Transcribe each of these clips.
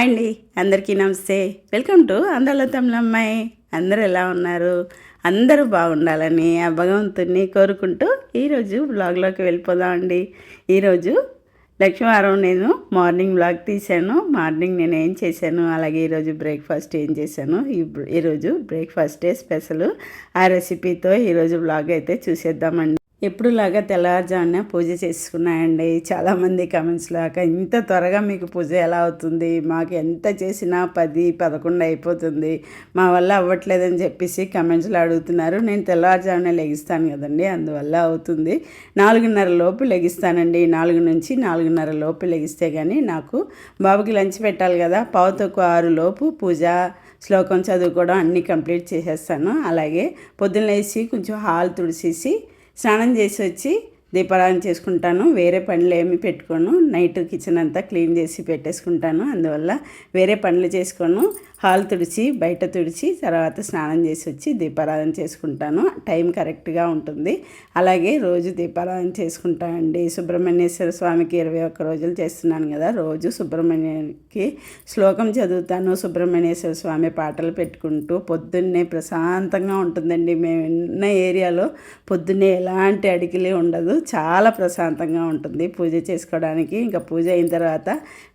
Hi అండి. అందరికీ నమస్తే. వెల్కమ్ టు అందరిలో తమిళమ్మాయి అందరూ ఎలా ఉన్నారు? అందరూ బాగుండాలని ఆ భగవంతుని కోరుకుంటూ ఈరోజు బ్లాగ్లోకి వెళ్ళిపోదామండి ఈరోజు లక్ష్మీవారం నేను మార్నింగ్ బ్లాగ్ తీశాను. మార్నింగ్ నేను ఏం చేశాను? అలాగే ఈరోజు బ్రేక్ఫాస్ట్ ఏం చేశాను? ఈ ఈరోజు బ్రేక్ఫాస్టే స్పెషల్. ఆ రెసిపీతో ఈరోజు బ్లాగ్ అయితే చూసేద్దామండి. ఎప్పుడులాగా తెల్లవారుజామున పూజ చేసుకున్నాయండి. చాలామంది కమెంట్స్ లాగా ఇంత త్వరగా మీకు పూజ ఎలా అవుతుంది? మాకు ఎంత చేసినా పది పదకొండు అయిపోతుంది. మా వల్ల అవ్వట్లేదని చెప్పేసి కమెంట్స్లో అడుగుతున్నారు. నేను తెల్లవారుజామున లెగిస్తాను కదండి అందువల్ల అవుతుంది. నాలుగున్నర లోపు లెగిస్తానండి. నాలుగు నుంచి నాలుగున్నర లోపు లెగిస్తే కానీ నాకు బాబుకి లంచ్ పెట్టాలి కదా పావుతకు ఆరు లోపు పూజ శ్లోకం చదువుకోవడం అన్నీ కంప్లీట్ చేసేస్తాను. అలాగే పొద్దున్న లేచి కొంచెం హాల్ తుడిసేసి స్నానం చేసి వచ్చి దీపారాధన చేసుకుంటాను. వేరే పనులు ఏమి పెట్టుకోను. నైట్ కిచెన్ అంతా క్లీన్ చేసి పెట్టేసుకుంటాను. అందువల్ల వేరే పనులు చేసుకోను. హాల్ తుడిచి బయట తుడిచి తర్వాత స్నానం చేసి వచ్చి దీపారాధన చేసుకుంటాను. టైం కరెక్ట్గా ఉంటుంది. అలాగే రోజు దీపారాధన చేసుకుంటానండి. సుబ్రహ్మణ్యేశ్వర స్వామికి ఇరవై ఒక్క రోజులు చేస్తున్నాను కదా రోజు సుబ్రహ్మణ్యానికి శ్లోకం చదువుతాను. సుబ్రహ్మణ్యేశ్వర స్వామి పాటలు పెట్టుకుంటూ పొద్దున్నే ప్రశాంతంగా ఉంటుందండి. మేము ఉన్న ఏరియాలో పొద్దున్నే ఎలాంటి అడిగిలే ఉండదు. చాలా ప్రశాంతంగా ఉంటుంది పూజ చేసుకోవడానికి. ఇంకా పూజ అయిన తర్వాత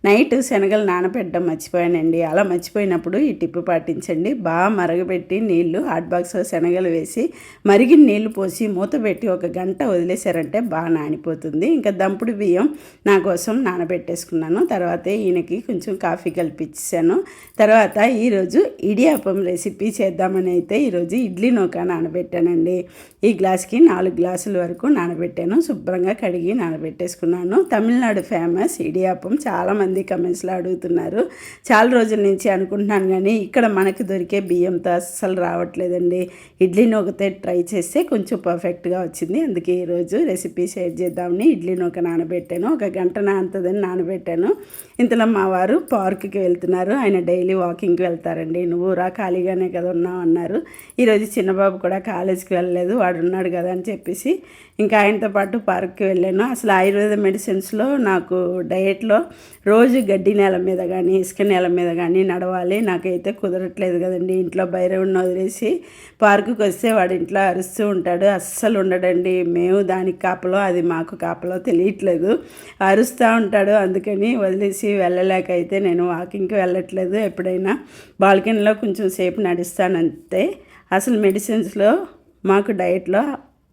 నైట్ శనగలు నానపెట్టడం మర్చిపోయానండి. అలా మర్చిపోయినప్పుడు ఈ టిప్పు పాటించండి. బాగా మరగబెట్టి నీళ్ళు హాట్ బాక్స్లో శనగలు వేసి మరిగిన నీళ్ళు పోసి మూత పెట్టి ఒక గంట వదిలేశారంటే బాగా నానిపోతుంది. ఇంకా దంపుడు బియ్యం నా కోసం నానబెట్టేసుకున్నాను. తర్వాత ఈయనకి కొంచెం కాఫీ కల్పించాను. తర్వాత ఈరోజు ఇడియాపం రెసిపీ చేద్దామని అయితే ఈరోజు ఇడ్లీ నూక నానబెట్టానండి. ఈ గ్లాస్కి నాలుగు గ్లాసుల వరకు నానబెట్టాను. శుభ్రంగా కడిగి నానబెట్టేసుకున్నాను. తమిళనాడు ఫేమస్ ఇడియాపం. చాలామంది కమెంట్స్లో అడుగుతున్నారు. చాలా రోజుల నుంచి అనుకుంటున్నాను కానీ ఇక్కడ మనకి దొరికే బియ్యంతో అస్సలు రావట్లేదండి. ఇడ్లీ నూకతే ట్రై చేస్తే కొంచెం పర్ఫెక్ట్గా వచ్చింది. అందుకే ఈరోజు రెసిపీ షేర్ చేద్దామని ఇడ్లీ నూక నానబెట్టాను. ఒక గంట నానుతుందని నానబెట్టాను. ఇంతలో మా వారు పార్క్కి వెళ్తున్నారు. ఆయన డైలీ వాకింగ్కి వెళ్తారండి. నువ్వు రా ఖాళీగానే కదా ఉన్నావు అన్నారు. ఈరోజు చిన్నబాబు కూడా కాలేజీకి వెళ్ళలేదు. వాడు ఉన్నాడు కదా అని చెప్పేసి ఇంకా ఆయనతో పాటు పార్క్కి వెళ్ళాను. అసలు ఆయుర్వేద మెడిసిన్స్లో నాకు డయట్లో రోజు గడ్డి నేల మీద కానీ ఇసుక నేల మీద కానీ నడవాలి. నాకైతే కుదరట్లేదు కదండి. ఇంట్లో భైరవుడిని వదిలేసి పార్కుకి వస్తే వాడు ఇంట్లో అరుస్తూ ఉంటాడు. అస్సలు ఉండడండి. మేము దానికి కాపలో అది మాకు కాపలో తెలియట్లేదు. అరుస్తూ ఉంటాడు. అందుకని వదిలేసి వెళ్ళలేక అయితే నేను వాకింగ్కి వెళ్ళట్లేదు. ఎప్పుడైనా బాల్కనీలో కొంచెం సేపు నడుస్తానంతే. అసలు మెడిసిన్స్లో మాకు డయట్లో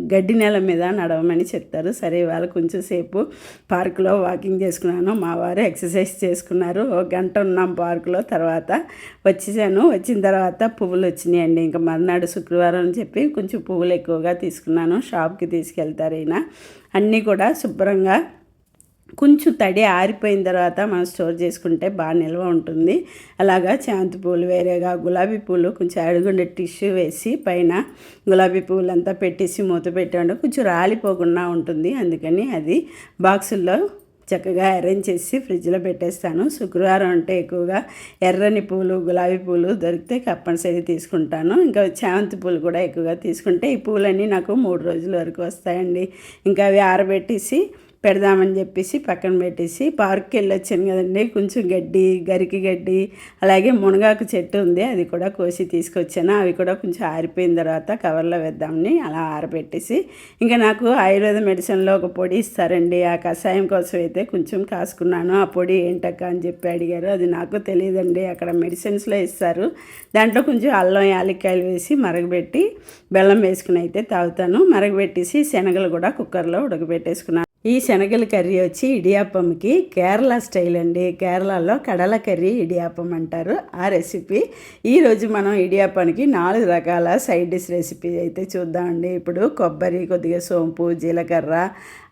గడ్డి నేల మీద నడవమని చెప్తారు. సరే ఇవాళ కొంచెం సేపు పార్కులో వాకింగ్ చేసుకున్నాను. మా వారు ఎక్సర్సైజ్ చేసుకున్నారు. ఒక గంట ఉన్నాం పార్కులో. తర్వాత వచ్చేసాను. వచ్చిన తర్వాత పువ్వులు వచ్చినాయండి. ఇంకా మర్నాడు శుక్రవారం అని చెప్పి కొంచెం పువ్వులు ఎక్కువగా తీసుకున్నాను. షాప్కి తీసుకెళ్తారు అయినా అన్నీ కూడా శుభ్రంగా కొంచెం తడి ఆరిపోయిన తర్వాత మనం స్టోర్ చేసుకుంటే బాగా నిల్వ ఉంటుంది. అలాగా చాంతి పూలు వేరేగా గులాబీ పూలు కొంచెం అడుగుండే టిష్యూ వేసి పైన గులాబీ పూలంతా పెట్టేసి మూత పెట్టండి కొంచెం రాలిపోకుండా ఉంటుంది. అందుకని అది బాక్సుల్లో చక్కగా అరేంజ్ చేసి ఫ్రిడ్జ్లో పెట్టేస్తాను. శుక్రవారం అంటే ఎక్కువగా ఎర్రని పూలు గులాబీ పూలు దొరికితే తప్పనిసరి తీసుకుంటాను. ఇంకా చామంతి పూలు కూడా ఎక్కువగా తీసుకుంటే ఈ పూలన్నీ నాకు మూడు రోజుల వరకు వస్తాయండి. ఇంకా అవి ఆరబెట్టేసి పెడదామని చెప్పేసి పక్కన పెట్టేసి పార్క్కి వెళ్ళొచ్చాను కదండి. కొంచెం గడ్డి గరికి గడ్డి అలాగే మునగాకు చెట్టు ఉంది. అది కూడా కోసి తీసుకొచ్చాను. అవి కూడా కొంచెం ఆరిపోయిన తర్వాత కవర్లో వేద్దామని అలా ఆరబెట్టేసి ఇంకా నాకు ఆయుర్వేద మెడిసిన్లో ఒక పొడి ఇస్తారండి. ఆ కషాయం కోసం అయితే కొంచెం కాసుకున్నాను. ఆ పొడి ఏంటక్క అని చెప్పి అడిగారు. అది నాకు తెలియదండి. అక్కడ మెడిసిన్స్లో ఇస్తారు. దాంట్లో కొంచెం అల్లం యాలక్కాయలు వేసి మరగబెట్టి బెల్లం వేసుకుని అయితే తాగుతాను. మరగబెట్టేసి శనగలు కూడా కుక్కర్లో ఉడకబెట్టేసుకున్నాను. ఈ శనగల కర్రీ వచ్చి ఇడియాప్పంకి కేరళ స్టైల్ అండి. కేరళలో కడల కర్రీ ఇడియాప్పం అంటారు. ఆ రెసిపీ. ఈరోజు మనం ఇడియాప్పానికి నాలుగు రకాల సైడ్ డిష్ రెసిపీ అయితే చూద్దామండి. ఇప్పుడు కొబ్బరి కొద్దిగా సోంపు జీలకర్ర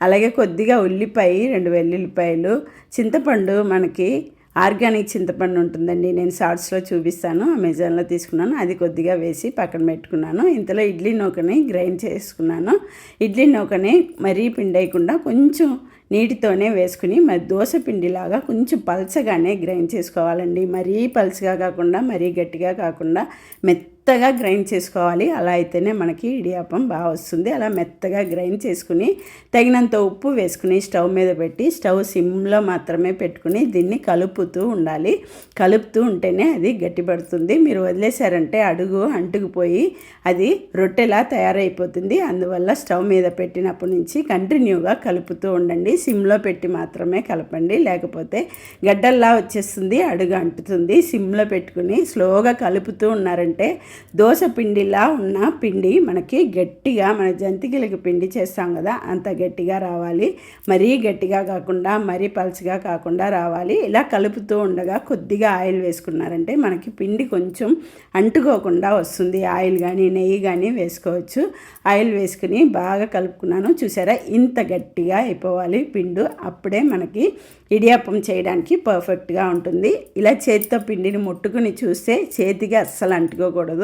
అలాగే కొద్దిగా ఉల్లిపాయ రెండు వెల్లుల్లిపాయలు చింతపండు మనకి ఆర్గానిక్ చింతపండు ఉంటుందండి. నేను షార్ట్స్లో చూపిస్తాను. అమెజాన్లో తీసుకున్నాను. అది కొద్దిగా వేసి పక్కన పెట్టుకున్నాను. ఇంతలో ఇడ్లీ నూకని గ్రైండ్ చేసుకున్నాను. ఇడ్లీ నూకని మరీ పిండేయకుండా కొంచెం నీటితోనే వేసుకుని మరి దోశ పిండిలాగా కొంచెం పల్చగానే గ్రైండ్ చేసుకోవాలండి. మరీ పల్చగా కాకుండా మరీ గట్టిగా కాకుండా మెత్త మెత్తగా గ్రైండ్ చేసుకోవాలి. అలా అయితేనే మనకి ఇడియాపం బాగా వస్తుంది. అలా మెత్తగా గ్రైండ్ చేసుకుని తగినంత ఉప్పు వేసుకుని స్టవ్ మీద పెట్టి స్టవ్ సిమ్లో మాత్రమే పెట్టుకుని దీన్ని కలుపుతూ ఉండాలి. కలుపుతూ ఉంటేనే అది గట్టిపడుతుంది. మీరు వదిలేశారంటే అడుగు అంటుకుపోయి అది రొట్టెలా తయారైపోతుంది. అందువల్ల స్టవ్ మీద పెట్టినప్పటి నుంచి కంటిన్యూగా కలుపుతూ ఉండండి. సిమ్లో పెట్టి మాత్రమే కలపండి. లేకపోతే గడ్డల్లా వచ్చేస్తుంది అడుగు అంటుతుంది. సిమ్లో పెట్టుకుని స్లోగా కలుపుతూ ఉన్నారంటే దోశ పిండిలా ఉన్న పిండి మనకి గట్టిగా మన జంతికలకి పిండి చేస్తాం కదా అంత గట్టిగా రావాలి. మరీ గట్టిగా కాకుండా మరీ పలుచగా కాకుండా రావాలి. ఇలా కలుపుతూ ఉండగా కొద్దిగా ఆయిల్ వేసుకున్నారంటే మనకి పిండి కొంచెం అంటుకోకుండా వస్తుంది. ఆయిల్ కానీ నెయ్యి కానీ వేసుకోవచ్చు. ఆయిల్ వేసుకుని బాగా కలుపుకున్నాను. చూసారా? ఇంత గట్టిగా అయిపోవాలి పిండు. అప్పుడే మనకి ఇడియాప్పం చేయడానికి పర్ఫెక్ట్గా ఉంటుంది. ఇలా చేతితో పిండిని ముట్టుకుని చూస్తే చేతికి అస్సలు అంటుకోకూడదు.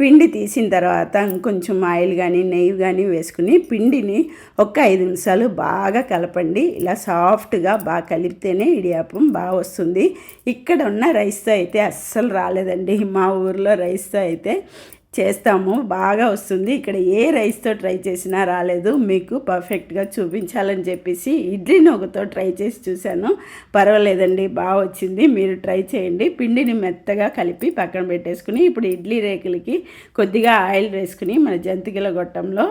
పిండి తీసిన తర్వాత కొంచెం ఆయిల్ కానీ నెయ్యి కానీ వేసుకుని పిండిని ఒక ఐదు నిమిషాలు బాగా కలపండి. ఇలా సాఫ్ట్గా బాగా కలిపితేనే ఇడియాపం బాగా వస్తుంది. ఇక్కడ ఉన్న రైస్తో అయితే అస్సలు రాలేదండి. మా ఊర్లో రైస్తో అయితే చేస్తాము బాగా వస్తుంది. ఇక్కడ ఏ రైస్తో ట్రై చేసినా రాలేదు. మీకు పర్ఫెక్ట్గా చూపించాలని చెప్పేసి ఇడ్లీ నూకతో ట్రై చేసి చూశాను. పర్వాలేదండి బాగా వచ్చింది. మీరు ట్రై చేయండి. పిండిని మెత్తగా కలిపి పక్కన పెట్టేసుకుని ఇప్పుడు ఇడ్లీ రేకులకి కొద్దిగా ఆయిల్ వేసుకుని మన జంతికల గొట్టంలో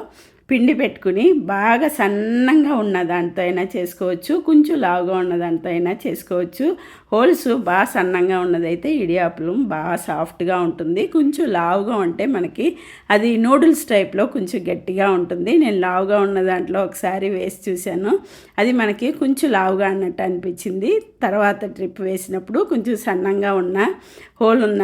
పిండి పెట్టుకుని బాగా సన్నంగా ఉన్న దాంతో అయినా చేసుకోవచ్చు కొంచెం లావుగా ఉన్న దాంతో అయినా చేసుకోవచ్చు. హోల్స్ బాగా సన్నంగా ఉన్నదైతే ఇడియాపులు బాగా సాఫ్ట్గా ఉంటుంది. కొంచెం లావుగా ఉంటే మనకి అది నూడిల్స్ టైప్లో కొంచెం గట్టిగా ఉంటుంది. నేను లావుగా ఉన్న దాంట్లో ఒకసారి వేసి చూశాను. అది మనకి కొంచెం లావుగా అన్నట్టు అనిపించింది. తర్వాత ట్రిప్ వేసినప్పుడు కొంచెం సన్నంగా ఉన్న హోల్ ఉన్న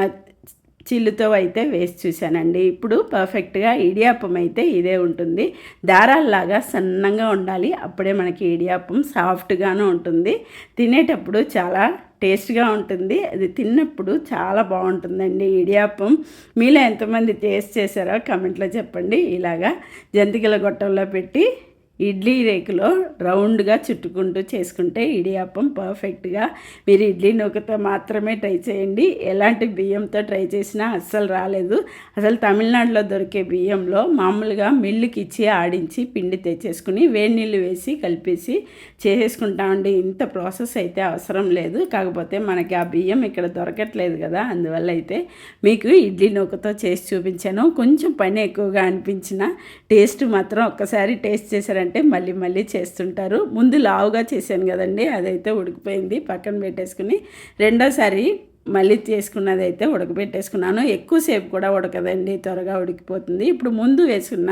చిల్లుతో అయితే వేసి చూశానండి. ఇప్పుడు పర్ఫెక్ట్గా ఇడియాపం అయితే ఇదే ఉంటుంది. దారాల్లాగా సన్నంగా ఉండాలి. అప్పుడే మనకి ఇడియాపం సాఫ్ట్గాను ఉంటుంది. తినేటప్పుడు చాలా టేస్ట్గా ఉంటుంది. అది తిన్నప్పుడు చాలా బాగుంటుందండి ఇడియాపం. మీలో ఎంతమంది టేస్ట్ చేశారో కమెంట్లో చెప్పండి. ఇలాగా జంతికల గొట్టంలో పెట్టి ఇడ్లీ రేకులో రౌండ్గా చుట్టుకుంటూ చేసుకుంటే ఇడియాప్పం పర్ఫెక్ట్గా. మీరు ఇడ్లీ నూకతో మాత్రమే ట్రై చేయండి. ఎలాంటి బియ్యంతో ట్రై చేసినా అస్సలు రాలేదు. అసలు తమిళనాడులో దొరికే బియ్యంలో మామూలుగా మిల్లుకి ఇచ్చి ఆడించి పిండి తెచ్చేసుకుని వేడి నీళ్ళు వేసి కలిపేసి చేసేసుకుంటామండి ఇంత ప్రాసెస్ అయితే అవసరం లేదు. కాకపోతే మనకి ఆ బియ్యం ఇక్కడ దొరకట్లేదు కదా. అందువల్ల అయితే మీకు ఇడ్లీ నూకతో చేసి చూపించాను. కొంచెం పని ఎక్కువగా అనిపించిన టేస్ట్ మాత్రం ఒక్కసారి టేస్ట్ చేశారంటే అంటే మళ్ళీ మళ్ళీ చేస్తుంటారు. ముందు లావుగా చేశాను కదండి అదైతే ఉడికిపోయింది. పక్కన పెట్టేసుకుని రెండోసారి మళ్ళీ చేసుకున్నది అయితే ఉడకబెట్టేసుకున్నాను ఎక్కువసేపు కూడా ఉడకదండి త్వరగా ఉడికిపోతుంది. ఇప్పుడు ముందు వేసుకున్న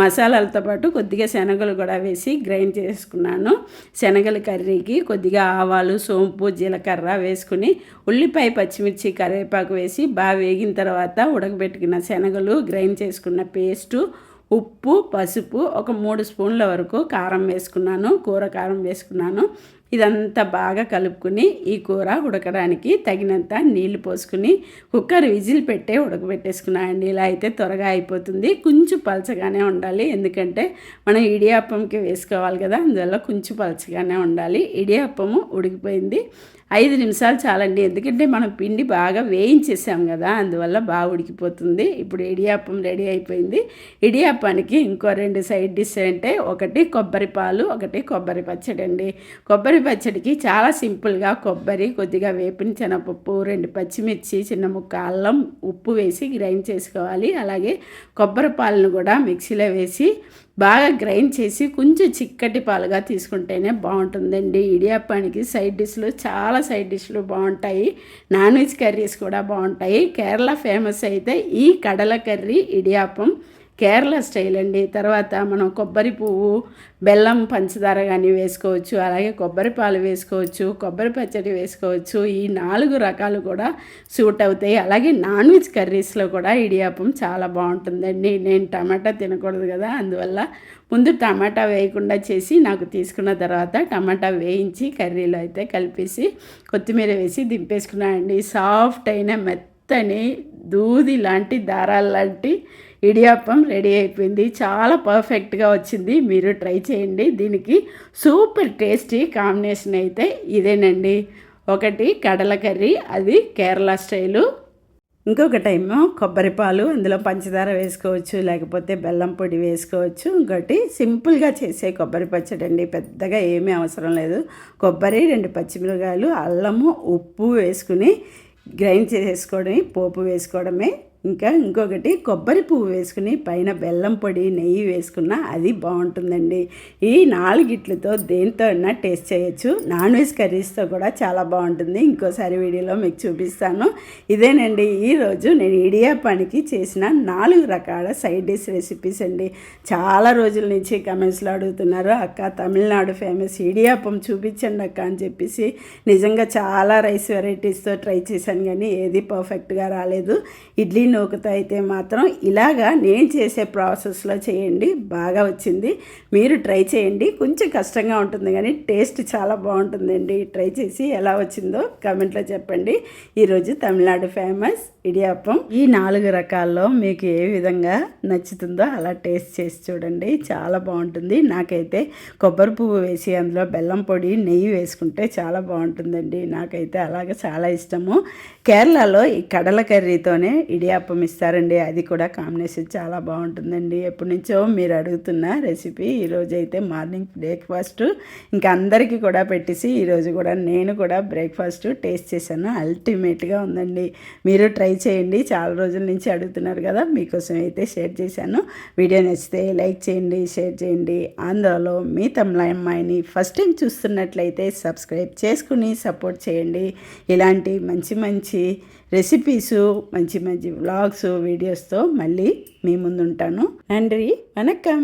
మసాలాలతో పాటు కొద్దిగా శనగలు కూడా వేసి గ్రైండ్ చేసుకున్నాను. శనగల కర్రీకి కొద్దిగా ఆవాలు సోంపు జీలకర్ర వేసుకుని ఉల్లిపాయ పచ్చిమిర్చి కరివేపాకు వేసి బాగా వేగిన తర్వాత ఉడకబెట్టుకున్న శనగలు గ్రైండ్ చేసుకున్న పేస్టు ఉప్పు పసుపు ఒక మూడు స్పూన్ల వరకు కారం వేసుకున్నాను కూర కారం వేసుకున్నాను. ఇదంతా బాగా కలుపుకుని ఈ కూర ఉడకడానికి తగినంత నీళ్ళు పోసుకుని కుక్కర్ విజిల్ పెట్టే ఉడకబెట్టేసుకున్నాయండి ఇలా అయితే త్వరగా అయిపోతుంది. కొంచెం పలచగానే ఉండాలి. ఎందుకంటే మనం ఇడియాప్పంకి వేసుకోవాలి కదా అందువల్ల కొంచెం పలచగానే ఉండాలి. ఇడియాప్పము ఉడికిపోయింది. ఐదు నిమిషాలు చాలండి. ఎందుకంటే మనం పిండి బాగా వేయించేసాం కదా అందువల్ల బాగా ఉడికిపోతుంది. ఇప్పుడు ఇడియాప్పం రెడీ అయిపోయింది. ఇడియాప్పానికి ఇంకో రెండు సైడ్ డిష్ అంటే ఒకటి కొబ్బరి పాలు ఒకటి కొబ్బరి పచ్చడి అండి కొబ్బరి పచ్చడికి చాలా సింపుల్గా కొబ్బరి కొద్దిగా వేపిన శనగపప్పు రెండు పచ్చిమిర్చి చిన్న ముక్క అల్లం ఉప్పు వేసి గ్రైండ్ చేసుకోవాలి. అలాగే కొబ్బరి పాలను కూడా మిక్సీలో వేసి బాగా గ్రైండ్ చేసి కొంచెం చిక్కటి పాలుగా తీసుకుంటేనే బాగుంటుందండి. ఇడియాప్పానికి సైడ్ డిష్లు చాలా సైడ్ డిష్లు బాగుంటాయి. నాన్ వెజ్ కర్రీస్ కూడా బాగుంటాయి. కేరళ ఫేమస్ అయితే ఈ కడల కర్రీ ఇడియాప్పం. కేరళ స్టైల్ అండి. తర్వాత మనం కొబ్బరి పువ్వు బెల్లం పంచదార కానీ వేసుకోవచ్చు అలాగే కొబ్బరి పాలు వేసుకోవచ్చు కొబ్బరి పచ్చడి వేసుకోవచ్చు. ఈ నాలుగు రకాలు కూడా సూట్ అవుతాయి. అలాగే నాన్ వెజ్ కర్రీస్లో కూడా ఇడియాపం చాలా బాగుంటుందండి. నేను టమాటా తినకూడదు కదా అందువల్ల ముందు టమాటా వేయకుండా చేసి నాకు తీసుకున్న తర్వాత టమాటా వేయించి కర్రీలో అయితే కలిపేసి కొత్తిమీర వేసి దింపేసుకున్నానండి. సాఫ్ట్ అయిన మెత్తని దూది లాంటి దారాలు లాంటి ఇడియాప్పం రెడీ అయిపోయింది. చాలా పర్ఫెక్ట్గా వచ్చింది. మీరు ట్రై చేయండి. దీనికి సూపర్ టేస్టీ కాంబినేషన్ అయితే ఇదేనండి. ఒకటి కడల కర్రీ అది కేరళ స్టైలు. ఇంకొక టైము కొబ్బరి పాలు అందులో పంచదార వేసుకోవచ్చు లేకపోతే బెల్లం పొడి వేసుకోవచ్చు. ఇంకోటి సింపుల్గా చేసే కొబ్బరి పచ్చడి అండి. పెద్దగా ఏమీ అవసరం లేదు. కొబ్బరి రెండు పచ్చిమిరకాయలు అల్లము ఉప్పు వేసుకుని గ్రైండ్ చేసేసుకోవడమే పోపు వేసుకోవడమే ఇంకా ఇంకొకటి కొబ్బరి పువ్వు వేసుకుని పైన బెల్లం పొడి నెయ్యి వేసుకున్న అది బాగుంటుందండి. ఈ నాలుగిట్లతో దేంతో అయినా టేస్ట్ చేయొచ్చు. నాన్ వెజ్ కర్రీస్తో కూడా చాలా బాగుంటుంది. ఇంకోసారి వీడియోలో మీకు చూపిస్తాను. ఇదేనండి ఈరోజు నేను ఇడియాపానికి చేసిన నాలుగు రకాల సైడ్ డిష్ రెసిపీస్ అండి. చాలా రోజుల నుంచి కమెంట్స్లో అడుగుతున్నారు అక్క తమిళనాడు ఫేమస్ ఇడియాపం చూపించండి అక్క అని చెప్పేసి. నిజంగా చాలా రైస్ వెరైటీస్తో ట్రై చేశాను కానీ ఏది పర్ఫెక్ట్గా రాలేదు. ఇడ్లీ నూకతో అయితే మాత్రం ఇలాగా నేను చేసే ప్రాసెస్లో చేయండి బాగా వచ్చింది. మీరు ట్రై చేయండి. కొంచెం కష్టంగా ఉంటుంది కానీ టేస్ట్ చాలా బాగుంటుందండి. ట్రై చేసి ఎలా వచ్చిందో కమెంట్లో చెప్పండి. ఈరోజు తమిళనాడు ఫేమస్ ఇడియాప్పం. ఈ నాలుగు రకాల్లో మీకు ఏ విధంగా నచ్చుతుందో అలా టేస్ట్ చేసి చూడండి. చాలా బాగుంటుంది. నాకైతే కొబ్బరి పువ్వు వేసి అందులో బెల్లం పొడి నెయ్యి వేసుకుంటే చాలా బాగుంటుందండి. నాకైతే అలాగే చాలా ఇష్టము. కేరళలో ఈ కడల కర్రీతోనే అప్పం ఇస్తారండి. అది కూడా కాంబినేషన్ చాలా బాగుంటుందండి. ఎప్పటి నుంచో మీరు అడుగుతున్న రెసిపీ ఈరోజు అయితే మార్నింగ్ బ్రేక్ఫాస్ట్ ఇంకా అందరికీ కూడా పెట్టేసి ఈరోజు కూడా నేను కూడా బ్రేక్ఫాస్ట్ టేస్ట్ చేశాను. అల్టిమేట్గా ఉందండి. మీరు ట్రై చేయండి. చాలా రోజుల నుంచి అడుగుతున్నారు కదా మీకోసం అయితే షేర్ చేశాను. వీడియో నచ్చితే లైక్ చేయండి షేర్ చేయండి. ఆంధ్రాలో మీ తమిళ అమ్మాయిని ఫస్ట్ టైం చూస్తున్నట్లయితే సబ్స్క్రైబ్ చేసుకుని సపోర్ట్ చేయండి. ఇలాంటి మంచి మంచి రెసిపీసు మంచి మంచి వ్లాగ్స్ వీడియోస్తో మళ్ళీ మీ ముందుంటాను. నండ్రి వనకం